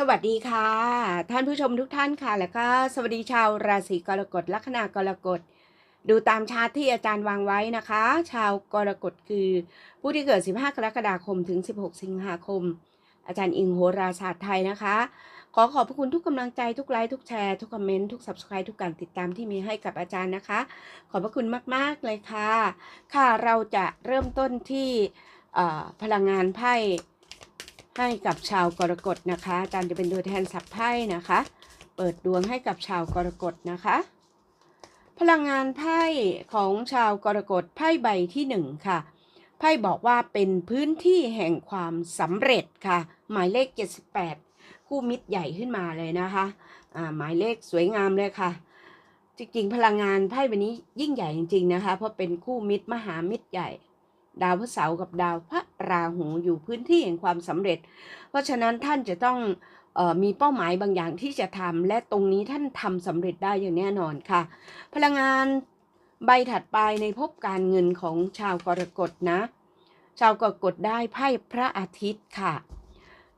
สวัสดีค่ะ ท่านผู้ชมทุกท่านค่ะ แล้วก็สวัสดีชาวราศีกรกฎลัคนากรกฎ ดูตามชาร์ตที่อาจารย์วางไว้นะคะ ชาวกรกฎคือ ผู้ที่เกิด 15 กรกฎาคมถึง 16 สิงหาคม อาจารย์อิงโหราศาสตร์ไทยนะคะ ขอขอบพระคุณทุกกำลังใจทุกไลค์ทุกแชร์ทุกคอมเมนต์ทุก subscribe ทุกการติดตามที่มีให้กับอาจารย์นะคะ ขอบพระคุณมาก ๆ เลยค่ะ ค่ะเราจะเริ่มต้นที่พลังงานไพ่ ให้กับชาวกรกฎนะคะอาจารย์จะเป็นตัวแทนสับไพ่นะคะ เปิดดวงให้กับชาวกรกฎนะคะ พลังงานไพ่ของชาวกรกฎไพ่ใบที่หนึ่งค่ะไพ่บอกว่าเป็นพื้นที่แห่งความสำเร็จค่ะ หมายเลข 78 คู่มิตรใหญ่ขึ้นมาเลยนะคะอ่าหมายเลขสวยงามเลยค่ะ จริงๆ พลังงานไพ่ใบนี้ยิ่งใหญ่จริงๆนะคะ เพราะเป็นคู่มิตรมหามิตรใหญ่ ดาวพฤหัสบกับดาวพระราหูอยู่พื้นที่แห่งความสำเร็จ เพราะฉะนั้นท่านจะต้องออมีเป้าหมายบางอย่างที่จะทำและตรงนี้ท่านทำสำเร็จได้อย่างแน่นอนค่ะ พลังงานใบถัดไปในภพการเงินของชาวกรกฎนะ ชาวกรกฎได้ไพ่พระอาทิตย์ค่ะ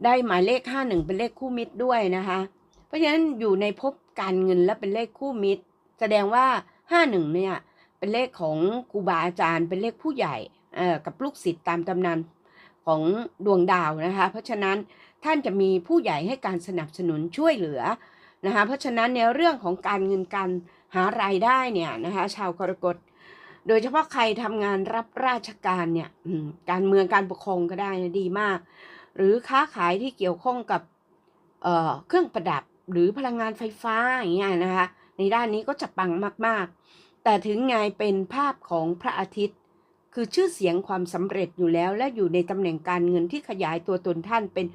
ได้หมายเลข 51 เป็นเลขคู่มิตรด้วยนะคะ เพราะฉะนั้นอยู่ในภพการเงินและเป็นเลขคู่มิตร แสดงว่า 51 เนี่ยเป็นเลขของครูบาอาจารย์เป็นเลขผู้ใหญ่ กับลูกศิษย์ตามตำนานของดวงดาวนะคะ เพราะฉะนั้นท่านจะมีผู้ใหญ่ให้การสนับสนุนช่วยเหลือนะคะเพราะฉะนั้นในเรื่องของการเงินการหารายได้เนี่ยนะคะชาวกรกฎโดยเฉพาะใครทำงานรับราชการเนี่ยการเมืองการปกครองก็ได้ดีมาก หรือค้าขายที่เกี่ยวข้องกับเเครื่องประดับหรือพลังงานไฟฟ้าอย่างเงี้ยนะคะในด้านนี้ก็จะปังมาก ๆ แต่ถึงไงเป็นภาพของพระอาทิตย์ คือชื่อเสียงความสำเร็จอยู่แล้ว และอยู่ในตำแหน่งการเงินที่ขยายตัวตนท่านเป็น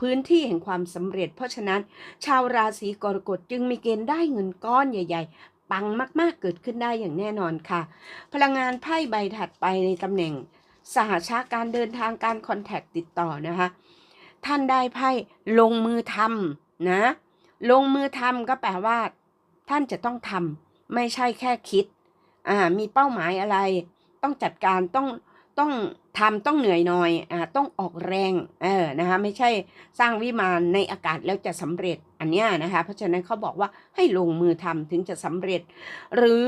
พื้นที่แห่งความสำเร็จ เพราะฉะนั้น ชาวราศีกรกฎจึงมีเกณฑ์ได้เงินก้อนใหญ่ ๆ ปังมากๆเกิดขึ้นได้อย่างแน่นอนค่ะ พลังงานไพ่ใบถัดไปในตำแหน่ง สหชาการเดินทางการคอนแทคติดต่อนะคะ ท่านได้ไพ่ลงมือทำนะ ลงมือทำก็แปลว่า ท่านจะต้องทำไม่ใช่แค่คิดอ่ามีเป้าหมายอะไร ต้องจัดการต้องต้องทำต้องเหนื่อยหน่อยอ่าต้องออกแรงเออนะคะไม่ใช่สร้างวิมานในอากาศแล้วจะสำเร็จอันเนี้ยนะคะเพราะฉะนั้นเขาบอกว่าให้ลงมือทำถึงจะสำเร็จ หรือ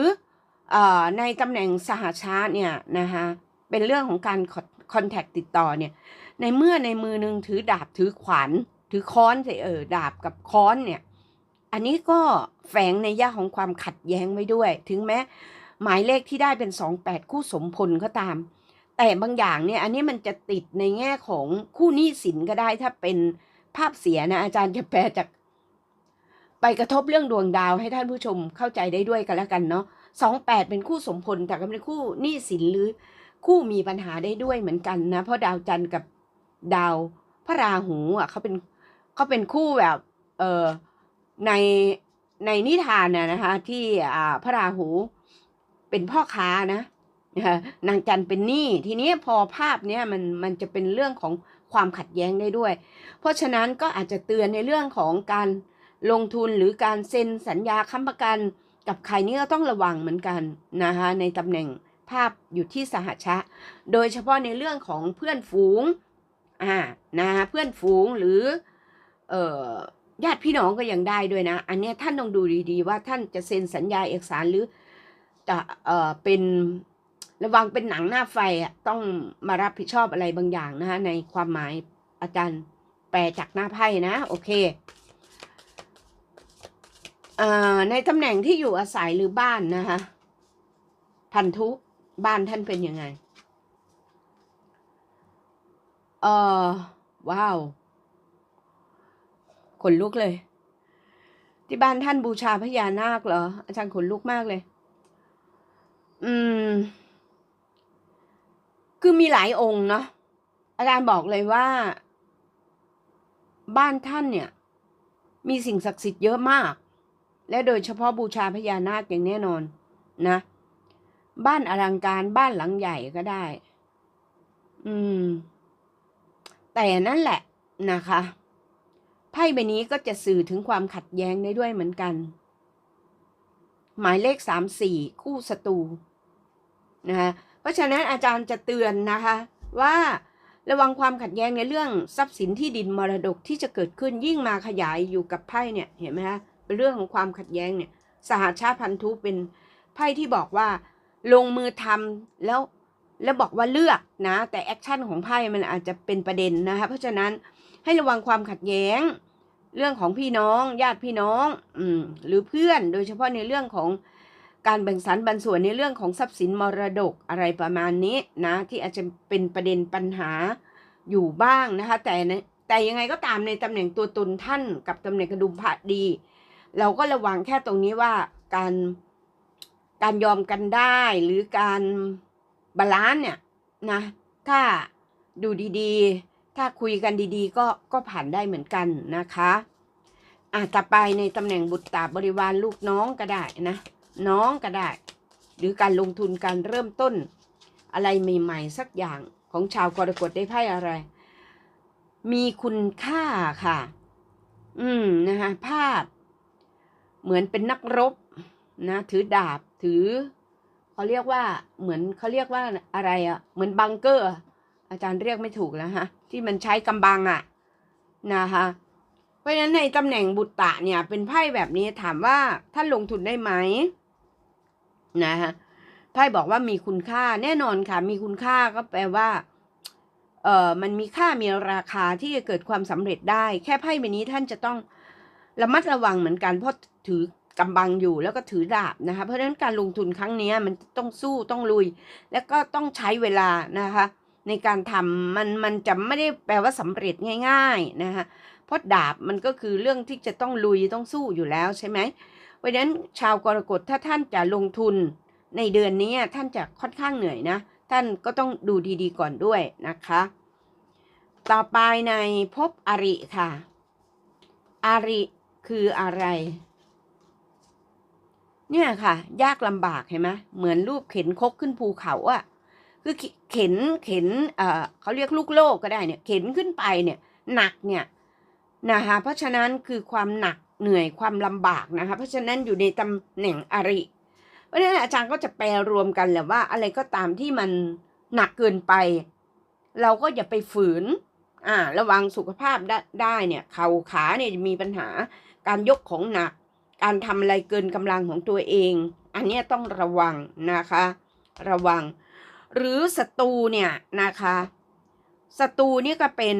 เอ่อในตำแหน่งสหชาติเนี่ยนะคะเป็นเรื่องของการคอนแทคติดต่อเนี่ยในเมื่อในมือหนึงถือดาบถือขวานถือค้อนใสิเออดาบกับค้อนเนี่ยอันนี้ก็แฝงในย่าของความขัดแย้งไว้ด้วย ถึงแม้ หมายเลขที่ได้เป็นสองแปดคู่สมพลก็ตาม แต่บางอย่างเนี่ยอันนี้มันจะติดในแง่ของคู่หนี้สินก็ได้ถ้าเป็นภาพเสียนะอาจารย์จะแปลจาก ไปกระทบเรื่องดวงดาวให้ท่านผู้ชมเข้าใจได้ด้วยกันแล้วกันเนาะสองแปดเป็นคู่สมพลแต่ก็เป็นคู่หนี้สินหรือคู่มีปัญหาได้ด้วยเหมือนกันนะ เพราะดาวจันทร์กับดาวพระราหูอะเขาเป็นเขาเป็นคู่แบบเออในในนิทานน่ะนะคะที่อ่าพระราหู เป็นพ่อค้านะนะคะนางจันเป็นหนี้ทีนี้พอภาพเนี้ยมันมันจะเป็นเรื่องของความขัดแย้งได้ด้วย เพราะฉะนั้นก็อาจจะเตือนในเรื่องของการลงทุนหรือการเซ็นสัญญาค้ำประกัน กับใครนี่ก็ต้องระวังเหมือนกันนะคะในตำแหน่งภาพอยู่ที่สหชะ โดยเฉพาะในเรื่องของเพื่อนฝูงอ่านะเพื่อนฝูงหรือเอ่อญาติพี่น้องก็ยังได้ด้วยนะ อันนี้ท่านต้องดูดีๆ ว่าท่านจะเซ็นสัญญาเอกสารหรือ จะเอ่อเป็นระวังเป็นหนังหน้าไฟอะต้องมารับผิดชอบอะไรบางอย่างนะคะในความหมายอาจารย์แปลจากหน้าไพ่นะโอเคเอ่อในตำแหน่งที่อยู่อาศัยหรือบ้านนะคะพันธุบ้านท่านเป็นยังไงเออว้าวขนลุกเลย ที่บ้านท่านบูชาพญานาคเหรอ อาจารย์ขนลุกมากเลย อืม คือมีหลายองค์เนาะอาจารย์บอกเลยว่า บ้านท่านเนี่ย มีสิ่งศักดิ์สิทธิ์เยอะมาก และโดยเฉพาะบูชาพญานาคอย่างแน่นอน นะ บ้านอลังการบ้านหลังใหญ่ก็ได้ อืม แต่นั่นแหละนะคะไพ่ใบนี้ก็จะสื่อถึงความขัดแย้งได้ด้วยเหมือนกัน หมายเลขสามสี่คู่ศัตรูนะคะเพราะฉะนั้นอาจารย์จะเตือนนะคะว่าระวังความขัดแย้งในเรื่องทรัพย์สินที่ดินมรดกที่จะเกิดขึ้นยิ่งมาขยายอยู่กับไพ่เนี่ยเห็นไหมคะเป็นเรื่องของความขัดแย้งเนี่ยสหชาติพันธุเป็นไพ่ที่บอกว่า ลงมือทำแล้วแล้วบอกว่าเลือกนะแต่แอคชั่นของไพ่มันอาจจะเป็นประเด็นนะคะเพราะฉะนั้นให้ระวังความขัดแย้ง เรื่องของพี่น้องญาติพี่น้อง อืม หรือเพื่อนโดยเฉพาะในเรื่องของการแบ่งสรรปันส่วนในเรื่องของทรัพย์สินมรดกอะไรประมาณนี้นะ ที่อาจจะเป็นประเด็นปัญหาอยู่บ้างนะคะ แต่แต่ยังไงก็ตามในตำแหน่งตัวตนท่านกับตำแหน่งกระดุมพระดี เราก็ระวังแค่ตรงนี้ว่าการการยอมกันได้หรือการบาลานซ์เนี่ยนะ ถ้าดูดีๆ ถ้าคุยกันดีๆ ก็ก็ผ่านได้เหมือนกันนะคะอะต่อไปในตำแหน่งบุตรตาบริวารลูกน้องก็ได้นะ น้องก็ได้ หรือการลงทุนการเริ่มต้น อะไรใหม่ๆสักอย่างของชาวกรกฎได้ไพ่อะไร มีคุณค่าค่ะ อืมนะคะภาพ เหมือนเป็นนักรบนะ ถือดาบถือเขาเรียกว่าเหมือนเขาเรียกว่าอะไรอะ่ะ เหมือนบังเกอร์ อาจารย์เรียกไม่ถูกแล้วฮะ ที่มันใช้กำบังอะนะคะ เพราะฉะนั้นในตำแหน่งบุตตะเนี่ย เป็นไพ่แบบนี้ถามว่าท่านลงทุนได้ไหมนะคะไพ่บอกว่ามีคุณค่าแน่นอนค่ะ มีคุณค่าก็แปลว่าเอ่อมันมีค่ามีราคาที่จะเกิดความสำเร็จได้ แค่ไพ่ใบนี้ท่านจะต้องระมัดระวังเหมือนกันเพราะถือกำบังอยู่แล้วก็ถือดาบนะคะ เพราะฉะนั้นการลงทุนครั้งนี้มันต้องสู้ต้องลุย แล้วก็ต้องใช้เวลานะคะ ในการทำมันมันจะไม่ได้แปลว่าสำเร็จง่าย ๆนะคะเพราะดาบมันก็คือเรื่องที่จะต้องลุยต้องสู้อยู่แล้วใช่ไหมเพราะฉะนั้นชาวกรกฎถ้าท่านจะลงทุนในเดือนนี้ท่านจะค่อนข้างเหนื่อยนะ ท่านก็ต้องดูดีๆก่อนด้วยนะคะ ต่อไปในภพอริค่ะ อริคืออะไร เนี่ยค่ะ ยากลำบากเห็นไหมเหมือนรูปเข็นคกขึ้นภูเขาอะ คือเข็นเข็นเอ่อเขาเรียกลูกโลกก็ได้เนี่ย เข็นขึ้นไปเนี่ยหนักเนี่ยนะคะเพราะฉะนั้นคือความหนักเหนื่อยความลำบากนะคะเพราะฉะนั้นอยู่ในตำแหน่งอริ เพราะฉะนั้นอาจารย์ก็จะแปลรวมกันแหละว่าอะไรก็ตามที่มันหนักเกินไป เราก็อย่าไปฝืนอ่าระวังสุขภาพได้ได้เนี่ยเข่าขาเนี่ยมีปัญหาการยกของหนัก การทำอะไรเกินกำลังของตัวเอง อันนี้ต้องระวังนะคะ ระวัง หรือศัตรูเนี่ยนะคะศัตรูนี่ก็เป็น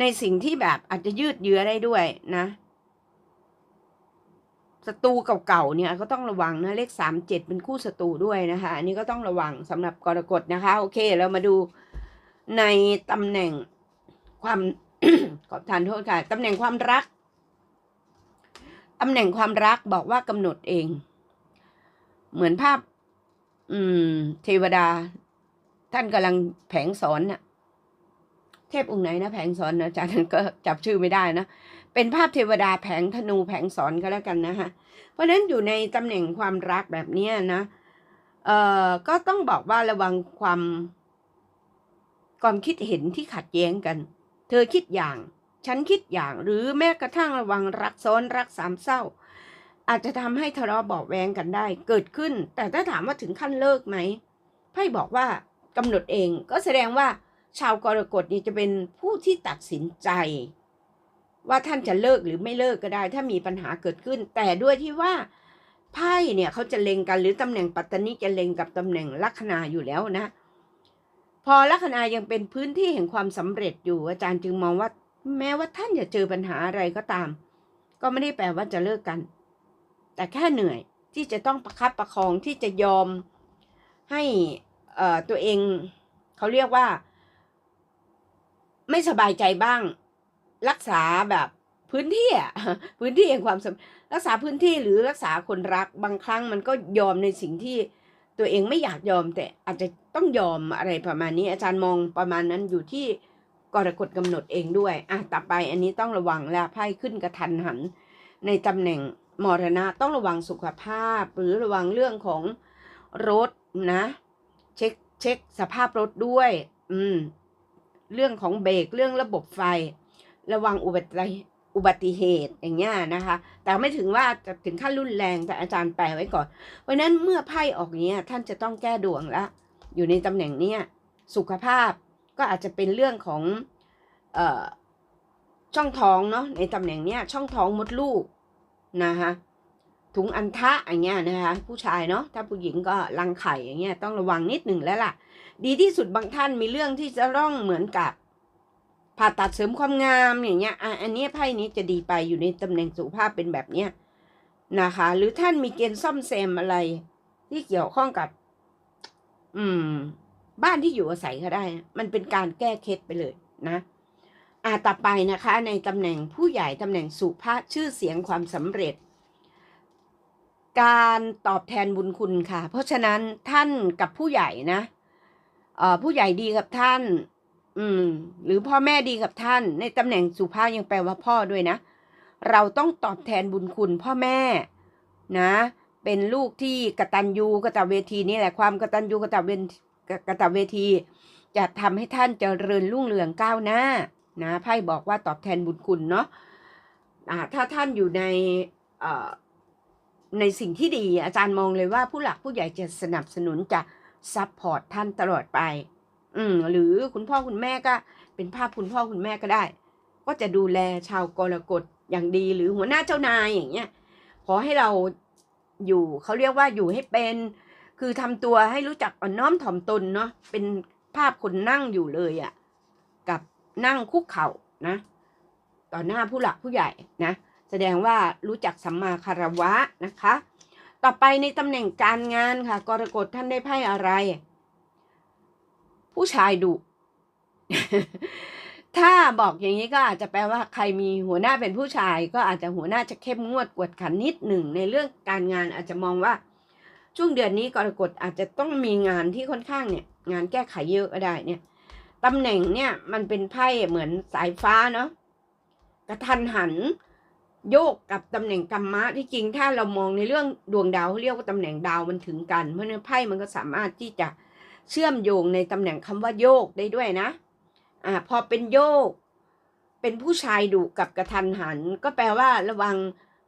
ในสิ่งที่แบบอาจจะยืดเยื้อได้ด้วยนะศัตรูเก่าๆเนี่ยก็ต้องระวังนะเลขสามเจ็ดเป็นคู่ศัตรูด้วยนะคะ อันนี้ก็ต้องระวังสำหรับกรกฎนะคะ โอเค เรามาดูในตำแหน่งความขอทานโทษค่ะตำแหน่งความรักตำแหน่งความรักบอกว่ากำหนดเอง เหมือนภาพ อืม เทวดา ท่านกำลังแผงสอนน่ะ เทพองค์ไหนนะแผงสอนนะอาจารย์ก็จับชื่อไม่ได้นะ เป็นภาพเทวดาแผงธนูแผงสอนก็แล้วกันนะฮะเพราะฉะนั้นอยู่ในตำแหน่งความรักแบบเนี้นะ เอ่อ ก็ต้องบอกว่าระวังความ ความคิดเห็นที่ขัดแย้งกัน เธอคิดอย่าง ฉันคิดอย่าง หรือแม้กระทั่งระวังรักซ้อนรักสามเศร้า อาจจะทำให้ทะเลาะเบาแวงกันได้เกิดขึ้น แต่ถ้าถามว่าถึงขั้นเลิกไหมไพ่บอกว่ากำหนดเองก็แสดงว่าชาวกรกฎนี่จะเป็นผู้ที่ตัดสินใจ ว่าท่านจะเลิกหรือไม่เลิกก็ได้ ถ้ามีปัญหาเกิดขึ้น แต่ด้วยที่ว่าไพ่เนี่ยเขาจะเล็งกันหรือตำแหน่งปัตตานีจะเล็งกับตำแหน่งลัคนาอยู่แล้วนะ พอลัคนายังเป็นพื้นที่แห่งความสำเร็จอยู่ อาจารย์จึงมองว่า แม้ว่าท่านจะเจอปัญหาอะไรก็ตาม ก็ไม่ได้แปลว่าจะเลิกกัน แต่แค่เหนื่อยที่จะต้องประคับประคองที่จะยอมให้ตัวเองเขาเรียกว่า ไม่สบายใจบ้าง รักษาแบบพื้นที่อะพื้นที่แห่งความสรักษาพื้นที่หรือรักษาคนรักบางครั้งมันก็ยอมในสิ่งที่ตัวเองไม่อยากยอม แต่อาจจะต้องยอมอะไรประมาณนี้ อาจารย์มองประมาณนั้นอยู่ที่กรกฎกำหนดเองด้วยอะต่อไปอันนี้ต้องระวังแล้วไพ่ขึ้นกระทันหันในตำแหน่ง มรณะต้องระวังสุขภาพ หรือระวังเรื่องของรถนะ เช็คเช็คสภาพรถด้วย อืม เรื่องของเบรกเรื่องระบบไฟ ระวังอุบัติอุบัติเหตุอย่างเงี้ยนะคะ แต่ไม่ถึงว่าจะถึงขั้นรุนแรงแต่อาจารย์แปลไว้ก่อน เพราะฉะนั้นเมื่อไพ่ออกเนี้ยท่านจะต้องแก้ดวงแล้วอยู่ในตำแหน่งเนี้ยสุขภาพก็อาจจะเป็นเรื่องของเอ่อช่องท้องเนาะในตำแหน่งเนี้ยช่องท้องมดลูก นะคะถุงอันทะอย่างเงี้ยนะคะผู้ชายเนาะถ้าผู้หญิงก็รังไข่อย่างเงี้ยต้องระวังนิดหนึ่งแล้วล่ะ ดีที่สุดบางท่านมีเรื่องที่จะต้องเหมือนกับผ่าตัดเสริมความงามอย่างเงี้ยอะอันนี้ไพ่นี้จะดีไปอยู่ในตำแหน่งสุขภาพเป็นแบบเนี้ยนะคะ หรือท่านมีเกณฑ์ซ่อมแซมอะไร ที่เกี่ยวข้องกับ อืม บ้านที่อยู่อาศัยก็ได้ มันเป็นการแก้เคล็ดไปเลยนะ อาต่อไปนะคะในตำแหน่งผู้ใหญ่ตำแหน่งสุภาพชื่อเสียงความสำเร็จ การตอบแทนบุญคุณค่ะ เพราะฉะนั้นท่านกับผู้ใหญ่นะผู้ใหญ่ดีกับท่าน อืม หรือพ่อแม่ดีกับท่าน ในตำแหน่งสุภาพยังแปลว่าพ่อด้วยนะ เราต้องตอบแทนบุญคุณพ่อแม่ นะ เป็นลูกที่กตัญญูกตเวทีนี่แหละความกตัญญูกตเวทกตเวที จะทำให้ท่านเจริญรุ่งเรืองก้าวหน้า นะไพ่บอกว่าตอบแทนบุญคุณเนาะอ่าถ้าท่านอยู่ในในสิ่งที่ดีอาจารย์มองเลยว่าผู้หลักผู้ใหญ่จะสนับสนุนจะซัพพอร์ตท่านตลอดไป อืมหรือคุณพ่อคุณแม่ก็เป็นภาพคุณพ่อคุณแม่ก็ได้ ก็จะดูแลชาวกรกฎอย่างดีหรือหัวหน้าเจ้านายอย่างเงี้ยขอให้เราอยู่เขาเรียกว่าอยู่ให้เป็น คือทำตัวให้รู้จักอ่อนน้อมถ่อมตนเนาะเป็นภาพคนนั่งอยู่เลยอะ่ะ กับ นั่งคุกเข่านะต่อหน้าผู้หลักผู้ใหญ่นะแสดงว่ารู้จักสัมมาคารวะนะคะ ต่อไปในตำแหน่งการงานค่ะ กรกฎท่านได้ไพ่อะไร ผู้ชายดุถ้าบอกอย่างนี้ก็อาจจะแปลว่าใครมีหัวหน้าเป็นผู้ชาย ก็อาจจะหัวหน้าจะเข้มงวดกวดขันนิดหนึ่งในเรื่องการงานอาจจะมองว่า ช่วงเดือนนี้กรกฎอาจจะต้องมีงานที่ค่อนข้างเนี่ย งานแก้ไขเยอะก็ได้เนี่ย ตำแหน่งเนี่ยมันเป็นไพ่เหมือนสายฟ้าเนาะกระทันหันโยกกับตำแหน่งกรรมะที่จริงถ้าเรามองในเรื่องดวงดาวเรียกว่าตำแหน่งดาวมันถึงกัน เพราะฉะนั้นไพ่มันก็สามารถที่จะเชื่อมโยงในตำแหน่งคำว่าโยกได้ด้วยนะอ่าพอเป็นโยก เป็นผู้ชายดุกับกระทันหัน ก็แปลว่าระวัง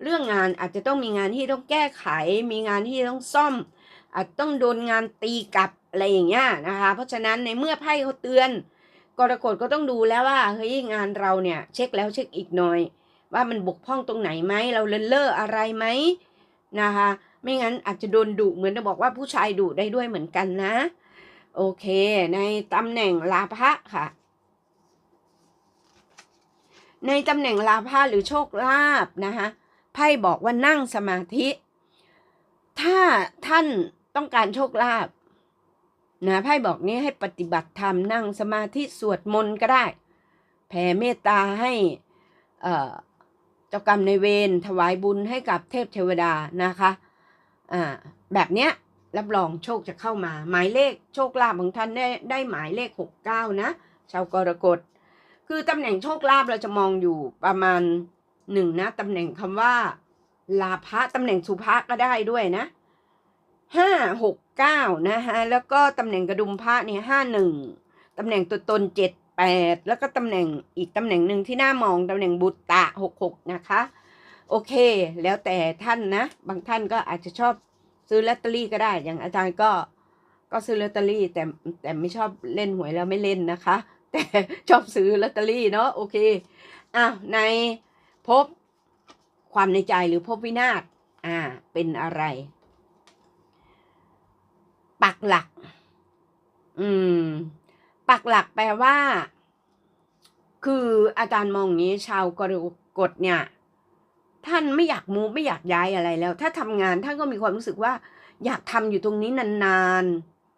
เรื่องงานอาจจะต้องมีงานที่ต้องแก้ไข มีงานที่ต้องซ่อมอาจต้องโดนงานตีกลับ อะไรอย่างเงี้ยนะคะ เพราะฉะนั้นในเมื่อไพ่เขาเตือนกรกฎก็ต้องดูแล้วว่าเฮ้ยงานเราเนี่ยเช็คแล้วเช็คอีกหน่อย ว่ามันบกพร่องตรงไหนไหมเราเลินเล่ออะไรไหมนะคะ ไม่งั้นอาจจะโดนดุเหมือนจะบอกว่าผู้ชายดุได้ด้วยเหมือนกันนะ โอเค ในตำแหน่งลาภะค่ะ ในตำแหน่งลาภะหรือโชคลาภนะคะไพ่บอกว่านั่งสมาธิ ถ้าท่านต้องการโชคลาภ นะไพ่บอกนี้ให้ปฏิบัติธรรมนั่งสมาธิสวดมนต์ก็ได้ แผ่เมตตาให้เจ้ากรรมในเวรถวายบุญให้กับเทพเทวดานะคะอ่าแบบเนี้ยรับรองโชคจะเข้ามา หมายเลขโชคลาภของท่านได้ได้หมายเลขหกเก้านะ ชาวกรกฎ คือตำแหน่งโชคลาภเราจะมองอยู่ประมาณหนึ่งนะตำแหน่งคำว่า ลาภะตำแหน่งสุภะก็ได้ด้วยนะ ห้าหกเก้านะฮะแล้วก็ตำแหน่งกระดุมพระเนี่ยห้าหนึ่งตำแหน่งตัวตนเจ็ดแปดแล้วก็ตำแหน่งอีกตำแหน่งหนึ่งที่น่ามองตำแหน่งบุตตะหกหกนะคะ โอเค แล้วแต่ท่านนะ บางท่านก็อาจจะชอบซื้อลอตเตอรี่ก็ได้ อย่างอาจารย์ก็ก็ซื้อลอตเตอรี่แต่แต่ไม่ชอบเล่นหวยแล้วไม่เล่นนะคะ แต่ชอบซื้อลอตเตอรี่เนาะโอเคอ้าวในพบความในใจหรือพบวินาศอ่าเป็นอะไร ปักหลัก อืม ปักหลักแปลว่า คืออาจารย์มองอย่างนี้ชาวกรกฎเนี่ย ท่านไม่อยากมูไม่อยากย้ายอะไรแล้ว ถ้าทำงานท่านก็มีความรู้สึกว่า อยากทำอยู่ตรงนี้นาน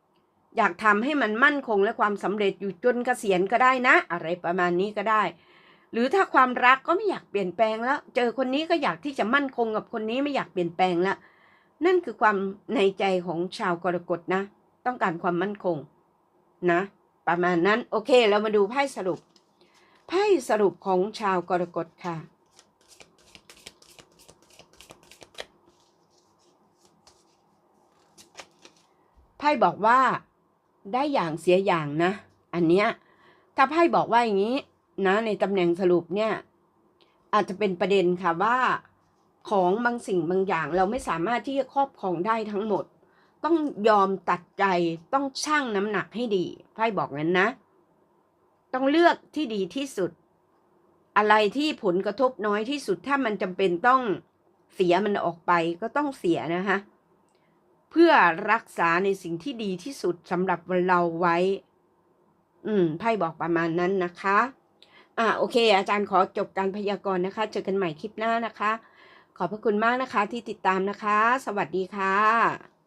ๆ อยากทำให้มันมั่นคงและความสำเร็จอยู่จนเกษียณก็ได้นะ อะไรประมาณนี้ก็ได้ หรือถ้าความรักก็ไม่อยากเปลี่ยนแปลงแล้ว เจอคนนี้ก็อยากที่จะมั่นคงกับคนนี้ไม่อยากเปลี่ยนแปลงแล้ว นั่นคือความในใจของชาวกรกฎนะ ต้องการความมั่นคง นะ ประมาณนั้น โอเค เรามาดูไพ่สรุป ไพ่สรุปของชาวกรกฎค่ะ ไพ่บอกว่าได้อย่างเสียอย่างนะ อันเนี้ย ถ้าไพ่บอกว่าอย่างนี้นะ ในตำแหน่งสรุปเนี่ย อาจจะเป็นประเด็นค่ะว่า ของบางสิ่งบางอย่าง เราไม่สามารถที่จะครอบครองได้ทั้งหมด ต้องยอมตัดใจต้องชั่งน้ำหนักให้ดีไพ่บอกงั้นนะ ต้องเลือกที่ดีที่สุด อะไรที่ผลกระทบน้อยที่สุดถ้ามันจำเป็นต้องเสียมันออกไปก็ต้องเสียนะคะเพื่อรักษาในสิ่งที่ดีที่สุดสำหรับเราไว้ อืม ไพ่บอกประมาณนั้นนะคะ อ่า โอเค อาจารย์ขอจบการพยากรณ์นะคะ เจอกันใหม่คลิปหน้านะคะ ขอบพระคุณมากนะคะที่ติดตามนะคะ สวัสดีค่ะ